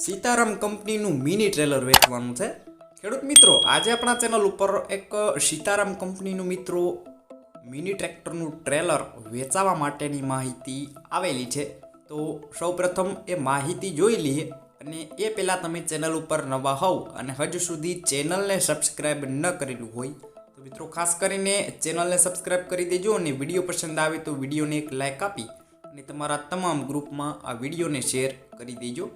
સીતારામ કંપનીનું mini trailer વેચવાનું છે. ખેડૂત મિત્રો, આજે આપણા ચેનલ ઉપર એક સીતારામ કંપનીનું મિત્રો મિની ટ્રેક્ટરનું ટ્રેલર વેચાવા માટેની માહિતી આવેલી છે. તો સૌપ્રથમ એ માહિતી જોઈ લઈએ અને એ પહેલાં તમે ચેનલ ઉપર નવા હોવ અને હજુ સુધી ચેનલને સબસ્ક્રાઈબ ન કરેલું હોય, તો મિત્રો ખાસ કરીને ચેનલને સબસ્ક્રાઈબ કરી દેજો અને વીડિયો પસંદ આવે તો વિડીયોને એક લાઇક આપી અને તમારા તમામ ગ્રુપમાં આ વિડીયોને શેર કરી દેજો.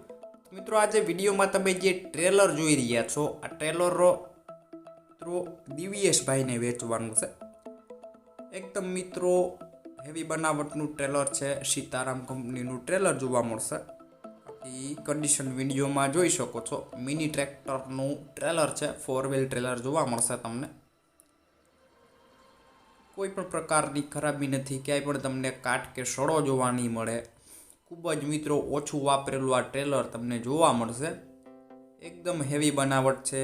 મિત્રો, આજે વિડીયોમાં તમે જે ટ્રેલર જોઈ રહ્યા છો, આ ટ્રેલર મિત્રો દિવ્યેશભાઈને વેચવાનું છે. એકદમ મિત્રો હેવી બનાવટનું ટ્રેલર છે, સીતારામ કંપનીનું ટ્રેલર જોવા મળશે. બાકી કન્ડિશન વિડીયોમાં જોઈ શકો છો. મિની ટ્રેક્ટરનું ટ્રેલર છે ફોર વ્હીલ ટ્રેલર જોવા મળશે તમને. કોઈ પણ પ્રકારની ખરાબી નથી, ક્યાંય પણ તમને કાટ કે સડો જોવા નહીં મળે. ખૂબ જ મિત્રો ઓછું વાપરેલું આ ટ્રેલર તમને જોવા મળશે. એકદમ હેવી બનાવટ છે.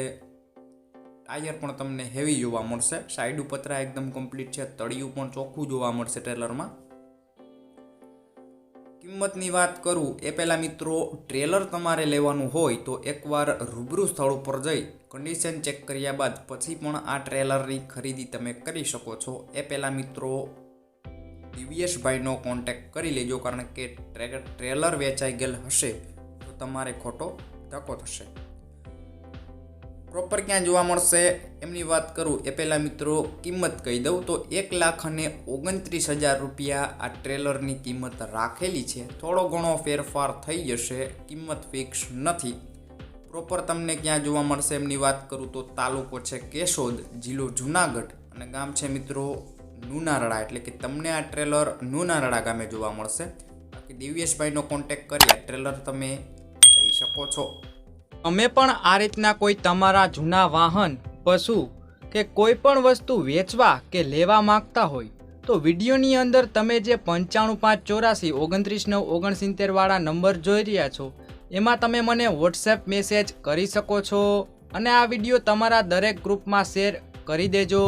ટાયર પણ તમને હેવી જોવા મળશે. સાઈડ ઉપતરા એકદમ કમ્પ્લીટ છે. તળિયું પણ ચોખ્ખું જોવા મળશે ટ્રેલરમાં કિંમતની વાત કરું, એ પહેલાં મિત્રો ટ્રેલર તમારે લેવાનું હોય તો એકવાર રૂબરૂ સ્થળ ઉપર જઈ કન્ડિશન ચેક કર્યા બાદ પછી પણ આ ટ્રેલરની ખરીદી તમે કરી શકો છો. એ પહેલાં મિત્રો દિવ્યેશભાઈનો કોન્ટેક્ટ કરી લેજો, કારણ કે ટ્રે- ટ્રેલર વેચાઈ ગયેલ હશે, તો તમારે ખોટો ધક્કો થશે. પ્રોપર ક્યાં જોવા મળશે? એમની વાત કરું. એ પહેલાં મિત્રો, કિંમત કહી દઉં તો એક લાખ અને ઓગણત્રીસ હજાર રૂપિયા આ ટ્રેલરની કિંમત રાખેલી છે. થોડો ઘણો ફેરફાર થઈ જશે, કિંમત ફિક્સ નથી. પ્રોપર તમને ક્યાં જોવા મળશે એમની વાત કરું તો તાલુકો છે કેશોદ, જિલ્લો જુનાગઢ. અને ગામ છે મિત્રો નુનારડા, એટલે કે તમને આ ટ્રેલર નુનારડા ગામે જોવા મળશે. બાકી દિવ્યેશભાઈનો કોન્ટેક કરી આ ટ્રેલર તમે લઈ શકો છો. અમે પણ આ રીતના કોઈ તમારા જૂના વાહન, પશુ કે કોઈ પણ વસ્તુ વેચવા કે લેવા માંગતા હોય, તો વિડીયોની અંદર તમે જે પંચાણું પાંચ ચોરાસી ઓગણત્રીસ નવ ઓગણસિત્તેરવાળા નંબર જોઈ રહ્યા છો, એમાં તમે મને વોટ્સએપ મેસેજ કરી શકો છો. અને આ વીડિયો તમારા દરેક ગ્રુપમાં શેર કરી દેજો.